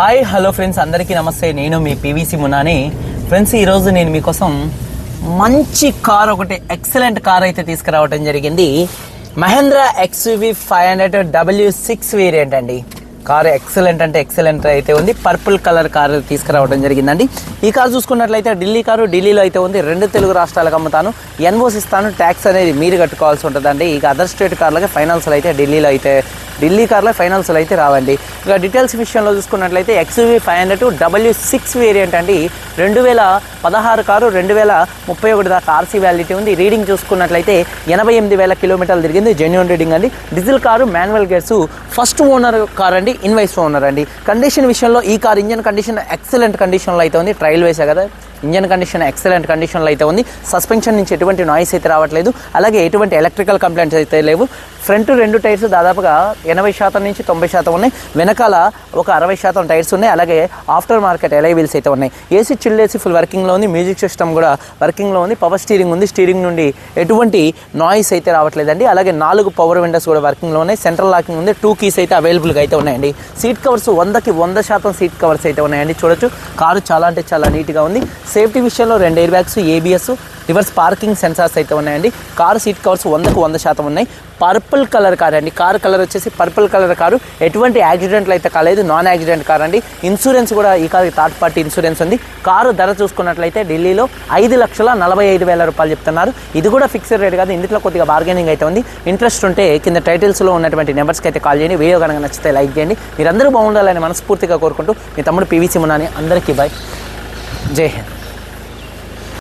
Hi hello friends అందరికీ నమస్తే. నేను మీ పీవీసీ మునాని ఫ్రెండ్స్ ఈరోజు నేను మీకోసం మంచి కార్ ఒకటి ఎక్సలెంట్ కార్ అయితే తీసుకురావడం జరిగింది. Mahindra XUV five hundred W six variant అండి. కార్ ఎక్సలెంట్ అంటే ఎక్సలెంట్ అయితే ఉంది. పర్పుల్ కలర్ కారు తీసుకురావడం జరిగిందండి. ఈ కార్ చూసుకున్నట్లయితే ఢిల్లీ కారు ఢిల్లీలో అయితే ఉంది. రెండు తెలుగు రాష్ట్రాలకు అమ్ముతాను. ఎన్ఓస్ ఇస్తాను. ట్యాక్స్ అనేది మీరు కట్టుకోవాల్సి ఉంటుందండి. ఇక అదర్ స్టేట్ కార్లకి ఫైనాన్స్లో అయితే ఢిల్లీలో అయితే ఢిల్లీ కార్లో ఫైనల్స్లో అయితే రావండి. ఇక డీటెయిల్స్ విషయంలో చూసుకున్నట్లయితే XUV five hundred W six variant అండి. రెండు వేల పదహారు కారు రెండు వేల ముప్పై ఒకటి దాకా ఆర్సీ వ్యాలిటీ ఉంది. రీడింగ్ చూసుకున్నట్లయితే ఎనభై ఎనిమిది వేల కిలోమీటర్లు తిరిగింది. జెన్యున్ రీడింగ్ అండి. Diesel car manual gears first owner car అండి. ఇన్వైస్ ఓనర్ అండి. కండిషన్ విషయంలో ఈ కార్ ఇంజన్ కండిషన్ ఎక్సలెంట్ కండిషన్లో అయితే ఉంది. ట్రయల్ వేసా కదా. ఇంజన్ కండిషన్ ఎక్సలెంట్ కండిషన్లో అయితే ఉంది. సస్పెన్షన్ నుంచి ఎటువంటి నాయిస్ అయితే రావట్లేదు. అలాగే ఎటువంటి ఎలక్ట్రికల్ కంప్లైంట్స్ అయితే లేవు. ఫ్రంట్ రెండు టైర్స్ దాదాపుగా ఎనభై శాతం నుంచి తొంభై శాతం ఉన్నాయి. వెనకాల ఒక అరవై శాతం టైర్స్ ఉన్నాయి. అలాగే ఆఫ్టర్ మార్కెట్ ఎలై వీల్స్ అయితే ఉన్నాయి. ఏసీ చిల్డ్ ఏసీ ఫుల్ వర్కింగ్లో ఉంది. మ్యూజిక్ సిస్టమ్ కూడా వర్కింగ్లో ఉంది. పవర్ స్టీరింగ్ ఉంది. స్టీరింగ్ నుండి ఎటువంటి నాయిస్ అయితే రావట్లేదండి. అలాగే నాలుగు పవర్ విండోస్ కూడా వర్కింగ్లో ఉన్నాయి. సెంట్రల్ లాకింగ్ ఉంది. టూ కీస్ అయితే అవైలబుల్గా అయితే ఉన్నాయండి. సీట్ కవర్స్ వందకి వంద శాతం సీట్ కవర్స్ అయితే ఉన్నాయండి. చూడొచ్చు. కారు చాలా అంటే చాలా నీట్గా ఉంది. సేఫ్టీ విషయంలో రెండు airbags ABS reverse parking sensors అయితే ఉన్నాయండి. కారు సీట్ కవర్స్ వందకు వంద శాతం ఉన్నాయి. పర్పుల్ కలర్ కార్ అండి. కార్ కలర్ వచ్చేసి పర్పుల్ కలర్ కారు ఎటువంటి యాక్సిడెంట్లు అయితే కాలేదు. నాన్ యాక్సిడెంట్ కార్ అండి. ఇన్సూరెన్స్ కూడా ఈ కారు థర్డ్ పార్టీ ఇన్సూరెన్స్ ఉంది. కారు ధర చూసుకున్నట్లయితే ఢిల్లీలో ఐదు లక్షల నలభై ఐదు వేల రూపాయలు చెప్తున్నారు. ఇది కూడా ఫిక్స్డ్ రేట్ కాదు. ఇందులో కొద్దిగా బార్గెనింగ్ అయితే ఉంది. ఇంట్రెస్ట్ ఉంటే కింద టైటిల్స్లో ఉన్నటువంటి నెంబర్స్కి అయితే కాల్ చేయండి. వీడియో కనుక నచ్చితే లైక్ చేయండి. మీరందరూ బాగుండాలని మనస్ఫూర్తిగా కోరుకుంటూ మీ తమ్ముడు పీవీసీ మునాని అందరికీ బాయ్ జై హింద్.